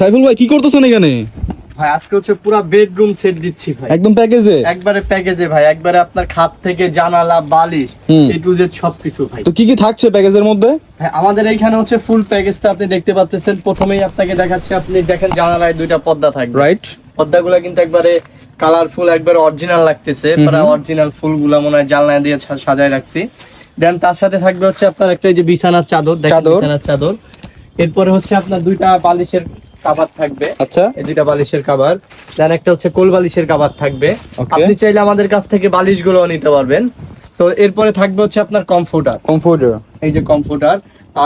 সাইফুল ভাই কি করতেছেন এখানে? ভাই আজকে হচ্ছে পুরো বেডরুম সেট দিচ্ছি ভাই। একদম প্যাকেজে একবারে প্যাকেজে ভাই একবারে আপনার খাট থেকে জানালা বালিশ এ টু জেড সবকিছু ভাই। তো কি কি থাকছে প্যাকেজের মধ্যে? আমাদের এইখানে হচ্ছে ফুল প্যাকেজটা আপনি দেখতে পাচ্ছেন প্রথমেই আপনাকে দেখাচ্ছি আপনি দেখেন জানালায় দুইটা পর্দা থাকবে। রাইট পর্দাগুলো কিন্তু একবারে কালারফুল একবারে অরিজিনাল লাগতেছে। প্রায় অরিজিনাল ফুলগুলো মনে হয় জানলা দিয়ে সাজায় রাখছি। দেন তার সাথে থাকবে হচ্ছে আপনার একটা এই যে বিছানার চাদর। দেখেন। বিছানার চাদর। এরপরে হচ্ছে আপনার দুইটা বালিশের কাভার থাকবে। আচ্ছা। এই দুইটা বালিশের কাভার দেন একটা হচ্ছে কোল বালিশের কাভার থাকবে। আপনি চাইলে আমাদের কাছ থেকে নিতে পারবেন। তো এরপরে থাকবে হচ্ছে আপনার কমফোর্টার কমফোর্টার এই যে কমফোর্টার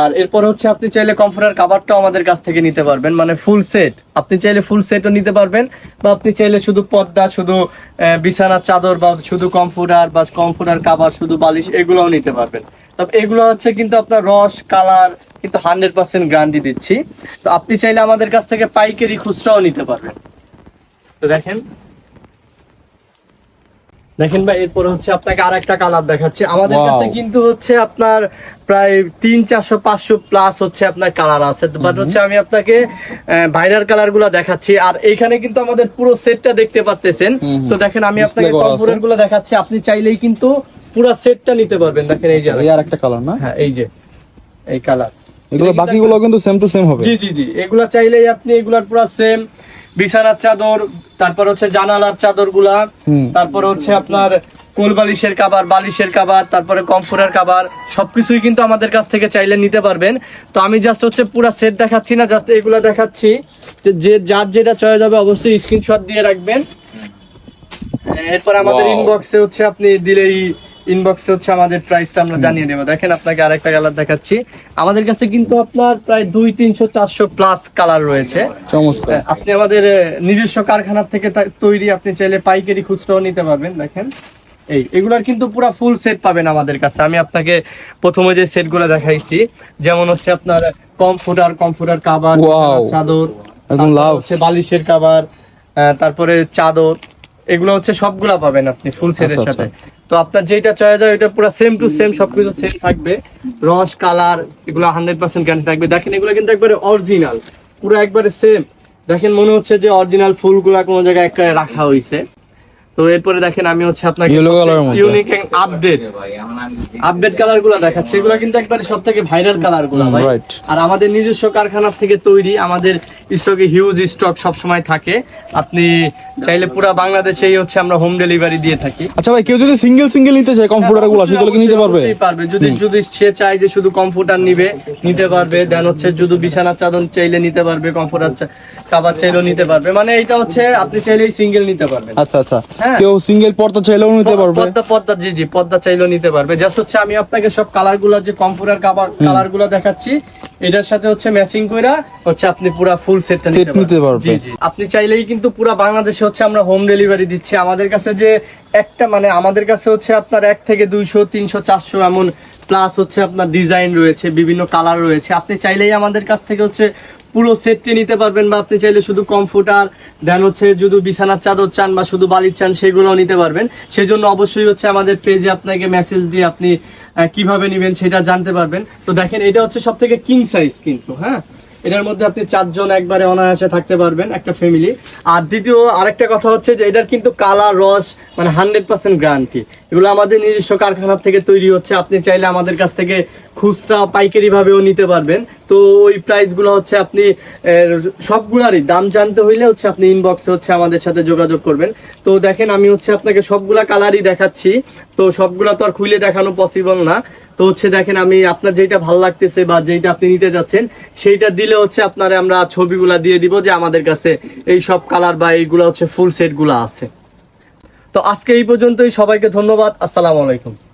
আর এরপর হচ্ছে আপনি চাইলে কমফোর্টার কাভারটাও আমাদের কাছ থেকে নিতে পারবেন মানে ফুল সেট আপনি চাইলে ফুল সেটও নিতে পারবেন বা আপনি চাইলে শুধু পর্দা শুধু বিছানার চাদর বা শুধু কমফোর্টার বা কমফোর্টার কাভার শুধু বালিশ এগুলোও নিতে পারবেন। তবে এগুলো হচ্ছে কিন্তু আপনার রস কালার কিন্তু হান্ড্রেড পার্সেন্ট গ্যারান্টি দিচ্ছি। তো আপনি চাইলে আমাদের কাছ থেকে পাইকারি খুচরাও নিতে পারবেন। তো দেখেন। দেখেন ভাই এরপর হচ্ছে আপনাকে আর একটা কালার দেখাচ্ছি। আমাদের কাছে কিন্তু হচ্ছে আপনার প্রায় তিন চারশো পাঁচশো প্লাস হচ্ছে আপনার কালার আছে। বাট হচ্ছে আমি আপনাকে ভাইরাল কালারগুলা দেখাচ্ছি। আর এইখানে কিন্তু আমাদের পুরো সেটটা দেখতে হুম। তো দেখেন আমি আপনাকে গুলো দেখাচ্ছি। আপনি চাইলেই কিন্তু পুরো সেটটা নিতে পারবেন দেখেন এই যে আর একটা কালার না? হ্যাঁ এই যে এই কালার এগুলো বাকিগুলো কিন্তু সেম টু সেম হবে। জি জি জি এগুলা চাইলেই আপনি এগুলার পুরো সেম বিছানার চাদর তারপর হচ্ছে জানালার চাদরগুলা। তারপর হচ্ছে আপনার কোল বালিশের কাবার বালিশের কাবার তারপরে কমফোর্টার কাবার সবকিছুই কিন্তু আমাদের কাছ থেকে চাইলে নিতে পারবেন। তো আমি জাস্ট হচ্ছে পুরো সেট দেখাচ্ছি না জাস্ট এগুলা দেখাচ্ছি। যে যে যার যেটা চয়েস হবে অবশ্যই স্ক্রিনশট দিয়ে রাখবেন। এরপর আমাদের ইনবক্সে হচ্ছে আপনি দিলেই ইনবক্সে হচ্ছে আমাদের প্রাইসটা আমরা জানিয়ে দেবো। দেখেন আপনাকে আরেকটা কালার দেখাচ্ছি। আমাদের কাছে কিন্তু আপনার প্রায় দুই তিনশো চারশো প্লাস কালার রয়েছে। আপনি আমাদের নিজস্ব কারখানার থেকে তৈরি আপনি চাইলে পাইকারি খুচরাও নিতে পারবেন দেখেন। এই এগুলার কিন্তু পুরো ফুল সেট পাবেন আমাদের কাছে। আমি আপনাকে প্রথমে যে সেটগুলো দেখাইছি যেমন হচ্ছে আপনার কমফোর্টার কমফোর্টার Wow. চাদর একদম লাভ। হচ্ছে বালিশের কাভার তারপরে চাদর এগুলো হচ্ছে সবগুলা পাবেন আপনি ফুল সেটের আচ্ছা, সাথে। তো আপনার যেটা চয়েস হয় ওটা পুরো সেম টু সেম সবকিছু সেম থাকবে। রস কালার এগুলো হান্ড্রেড পার্সেন্ট গ্যারান্টি থাকবে। দেখেন এগুলো কিন্তু একবারে অরিজিনাল পুরো একবারে সেম দেখেন মনে হচ্ছে যে অরিজিনাল ফুলগুলা কোন জায়গায় একটা রাখা হয়েছে তো এরপরে দেখেন আমি হচ্ছে আপনাকে। ইউনিক আপডেট আপডেট কালারগুলা দেখাচ্ছে। এগুলো কিন্তু একবারে সব থেকে ভাইরাল কালারগুলা ভাই। আর আমাদের নিজস্ব কারখানার থেকে তৈরি আমাদের স্টকে হিউজ স্টক সব সময় থাকে। আপনি চাইলে পুরো বাংলাদেশেই হচ্ছে আমরা হোম ডেলিভারি দিয়ে থাকি। আচ্ছা ভাই কেউ যদি সিঙ্গেল সিঙ্গেল নিতে চায় কমফোর্টারগুলো সেগুলো কি নিতে পারবে? পারবে। যদি যদি সে চায় যে শুধু কমফোর্টার নিবে নিতে পারবে। দেন হচ্ছে শুধু বিছানার চাদর চাইলে নিতে পারবে কমফোর্টার কাবার চাইলেও নিতে পারবে। মানে এটা হচ্ছে আপনি চাইলেই সিঙ্গেল নিতে পারবেন। আচ্ছা আচ্ছা। কেউ সিঙ্গেল পর্দা চাইলেও নিতে পারবে। পর্দা পর্দা জি জি পর্দা চাইলেও নিতে পারবে। জাস্ট হচ্ছে আমি আপনাকে সব কালারগুলা যে কমফোর্টার কাবার কালারগুলা দেখাচ্ছি এটার সাথে হচ্ছে ম্যাচিং কইরা হচ্ছে আপনি পুরো ফুল সেটটা Set নিতে পারবেন। জি জি। আপনি চাইলেই কিন্তু পুরো বাংলাদেশে হচ্ছে আমরা হোম ডেলিভারি দিচ্ছি। আমাদের কাছে যে একটা মানে আমাদের কাছে হচ্ছে আপনার এক থেকে দুইশো তিনশো চারশো এমন প্লাস হচ্ছে আপনার ডিজাইন রয়েছে, বিভিন্ন কালার রয়েছে। আপনি চাইলেই আমাদের কাছ থেকে হচ্ছে পুরো সেটটি নিতে পারবেন বা আপনি চাইলে শুধু কমফোর্টার দেন হচ্ছে শুধু বিছানার চাদর চান বা শুধু বালির চান সেগুলোও নিতে পারবেন। সেই জন্য অবশ্যই হচ্ছে আমাদের পেজে আপনাকে মেসেজ দিয়ে আপনি কীভাবে নেবেন সেটা জানতে পারবেন। তো দেখেন, এটা হচ্ছে সব থেকে কিং সাইজ কিন্তু হ্যাঁ? এটার মধ্যে আপনি চারজন একবারে অনায়াসে থাকতে পারবেন, একটা ফ্যামিলি আর দ্বিতীয় আরেকটা কথা হচ্ছে যে এটার কিন্তু কালার, রস মানে হান্ড্রেড পার্সেন্ট গ্যারান্টি এগুলো আমাদের নিজস্ব কারখানা থেকে তৈরি হচ্ছে, আপনি চাইলে আমাদের কাছ থেকে খুচরা পাইকারিভাবেও নিতে পারবেন। তো ওই প্রাইসগুলো হচ্ছে আপনি সবগুলারই দাম জানতে হইলে হচ্ছে আপনি ইনবক্সে হচ্ছে আমাদের সাথে যোগাযোগ করবেন। তো দেখেন আমি হচ্ছে আপনাকে সবগুলা কালারই দেখাচ্ছি। তো সবগুলা তো আর খুলে দেখানো পসিবল না। তো হচ্ছে দেখেন আমি আপনার যেটা ভালো লাগতেছে বা যেটা আপনি নিতে যাচ্ছেন, সেইটা দিলে হচ্ছে আপনারা আমরা ছবিগুলা দিয়ে দিব যে আমাদের কাছে এই সব কালার বা এইগুলা হচ্ছে ফুল সেটগুলা আছে। তো আজকে এই পর্যন্তই। সবাইকে ধন্যবাদ। আসসালামু আলাইকুম।